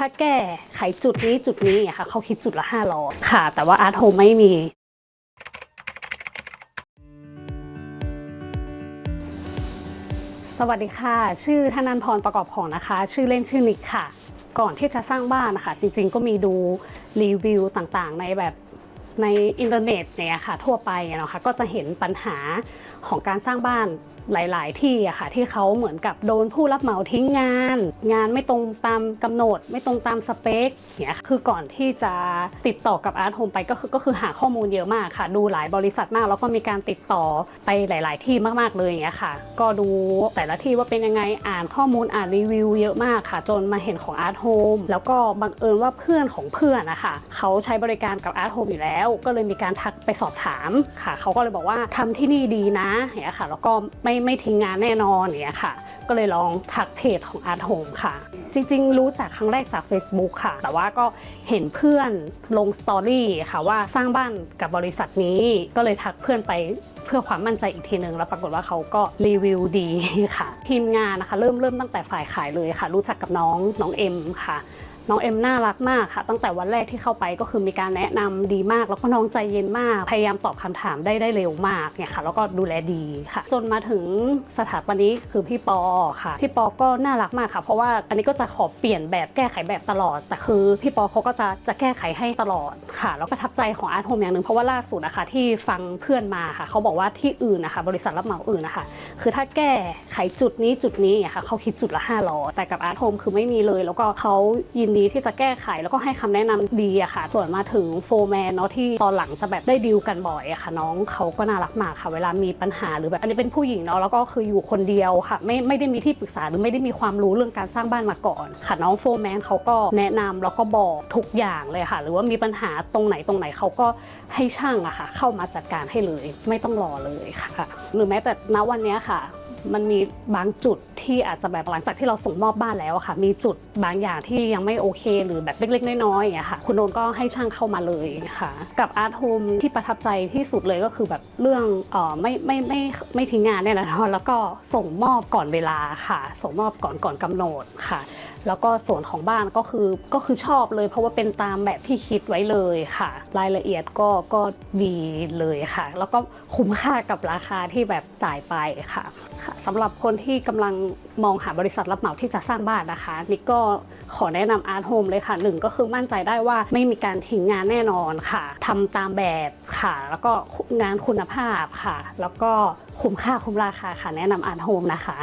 ถ้าแก้ไขจุดนี้จุดนี้อะค่ะเขาคิดจุดละห้าล้อค่ะ แต่ว่าอาร์ตโฮมไม่มีสวัสดีค่ะ ชื่อธนันพรประกอบของนะคะ ชื่อเล่นชื่อนิกค่ะ ก่อนที่จะสร้างบ้านนะคะ จริงๆ ก็มีดูรีวิวต่างๆ ในแบบ ในอินเทอร์เน็ตเนี่ยค่ะทั่วไปอะนะคะก็จะเห็นปัญหาของการสร้างบ้านหลาย ๆ ที่อะค่ะที่เขาเหมือนกับโดนผู้รับเหมาทิ้งงาน งานไม่ตรงตามกำหนด ไม่ตรงตามสเปคเนี่ยคือก่อนที่จะติดต่อกับอาร์ตโฮมไปก็คือก็คือหาข้อมูลเยอะมากค่ะ ดูหลายบริษัทมาก แล้วก็มีการติดต่อไปหลาย ๆ ที่มาก ๆ เลยอย่างเงี้ยค่ะ ก็ดูแต่ละที่ว่าเป็นยังไงอ่านข้อมูลอ่านรีวิวเยอะมากค่ะ จนมาเห็นของอาร์ตโฮมแล้วก็บังเอิญว่าเพื่อนของเพื่อนนะคะเขาใช้บริการกับอาร์ตโฮมอยู่แล้วก็เลยมีการทักไปสอบถามค่ะ เขาก็เลยบอกว่าทำที่นี่ดีนะเงี้ยค่ะแล้วก็ไม่ไม่ทิ้งงานแน่นอนเงี้ยค่ะ ก็เลยลองทักเพจของอาร์ตโฮมค่ะ จริง ๆ รู้จักครั้งแรกจาก Facebook ค่ะ แต่ว่าก็เห็นเพื่อนลงสตอรี่ค่ะว่าสร้างบ้านกับบริษัทนี้ก็เลยทักเพื่อนไปเพื่อความมั่นใจอีกทีหนึ่งแล้วปรากฏว่าเขาก็รีวิวดีค่ะ ทีมงานนะคะ เริ่มเริ่มตั้งแต่ฝ่ายขายเลยค่ะ รู้จักกับน้องน้องเอ็มค่ะ น้องเอ็มน่ารักมากค่ะ ตั้งแต่วันแรกที่เข้าไปก็คือมีการแนะนำดีมาก แล้วก็น้องใจเย็นมาก พยายามตอบคำถามได้ได้เร็วมากเนี่ยค่ะ แล้วก็ดูแลดีค่ะ จนมาถึงสถาปนิกคือพี่ปอค่ะ พี่ปอก็น่ารักมากค่ะ เพราะว่าอันนี้ก็จะขอเปลี่ยนแบบแก้ไขแบบตลอด แต่คือพี่ปอเขาก็จะจะแก้ไขให้ตลอดค่ะ แล้วประทับใจของอาร์ตโฮมอย่างหนึ่งเพราะว่าล่าสุดนะคะที่ฟังเพื่อนมาค่ะเขาบอกว่าที่อื่นนะคะ บริษัทรับเหมาอื่นนะคะคือถ้าแก้ไขจุดนี้จุดนี้อะค่ะเขาคิดจุดละ5 0 0แต่กับอาร์ตโฮมคือไม่มีเลย แล้วก็เขายินดีที่จะแก้ไขแล้วก็ให้คำแนะนำดีอะค่ะ ส่วนมาถึงโฟร์แมนเนาะที่ตอนหลังจะแบบได้ดีลกันบ่อยอะค่ะ น้องเขาก็น่ารักมากค่ะ เวลามีปัญหาหรือแบบอันนี้เป็นผู้หญิงเนาะแล้วก็คืออยู่คนเดียวค่ะ ไม่ไม่ได้มีที่ปรึกษาหรือไม่ได้มีความรู้เรื่องการสร้างบ้านมาก่อนค่ะน้องโฟร์แมนเขาก็แนะนำแล้วก็บอกทุกอย่างเลยค่ะ หรือว่ามีปัญหาตรงไหนตรงไหนเขาก็ให้ช่างอะค่ะ เข้ามาจัดการให้เลย ไม่ต้องรอเลยค่ะ หรือแม้แต่ณวันนี้ค่ะ มันมีบางจุดที่อาจจะแบบหลังจากที่เราส่งมอบบ้านแล้วค่ะ มีจุดบางอย่างที่ยังไม่โอเค หรือแบบเล็กๆ น้อยๆอย่างเงี้ยค่ะ คุณโนนก็ให้ช่างเข้ามาเลยค่ะ กับอาร์ตโฮมที่ประทับใจที่สุดเลยก็คือแบบเรื่องเออไม่ไม่ไม่ไม่ทิ้งงานเนี่ยแหละเนะแล้วก็ส่งมอบก่อนเวลาค่ะ ส่งมอบก่อนก่อนกำหนดค่ะ แล้วก็ส่วนของบ้านก็คือก็คือชอบเลยเพราะว่าเป็นตามแบบที่คิดไว้เลยค่ะ รายละเอียดก็ก็ดีเลยค่ะ แล้วก็คุ้มค่ากับราคาที่แบบจ่ายไปค่ะค่ะสำหรับคนที่กำลังมองหาบริษัทรับเหมาที่จะสร้างบ้านนะคะนิกก็ขอแนะนำอาร์ตโฮมเลยค่ะหนึ่งก็คือมั่นใจได้ว่าไม่มีการทิ้งงานแน่นอนค่ะทำตามแบบค่ะ แล้วก็งานคุณภาพค่ะ แล้วก็คุ้มค่าคุ้มราคาค่ะ แนะนำอาร์ตโฮมนะคะ